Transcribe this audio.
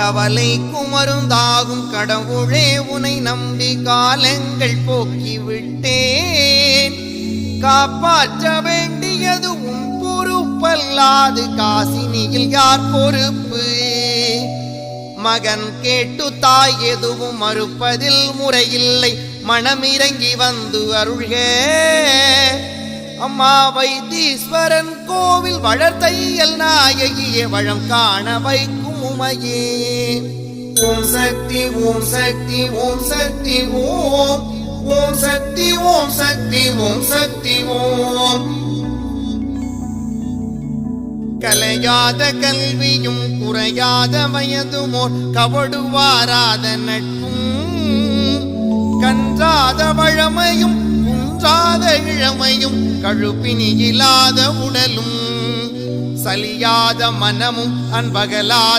கவலை குமருந்தாகும் கடவுளே உனை நம்பி காலங்கள் போக்கி விட்டேன் காப்பாற்ற வேண்டியது உன் பொறுப்பல்லாது காசினியில் யார் பொறுப்பு? மகன் கேட்டு தாய் எதுவும் மறுப்பதில் முறையில்லை. மனமிறங்கி வந்து அருள்க. அம்மா வைத்தீஸ்வரன் கோவில் வளர்த்தையல் நாயகியே வளம் காண வைக்கும் உமையே. ஓம் சக்தி ஓம் சக்தி ஓம் சக்தி ஓம். ஓம் சக்தி ஓம் சக்தி ஓம் சக்தி ஓம். கலையாத கல்வியும் குறையாத வயதுமோர் கவடுவாராத நட்பும். கன்றாத வழமையும் குன்றாத இளமையும் கழுப்பினி இல்லாத உடலும் சலியாத மனமும் அன்பகலாத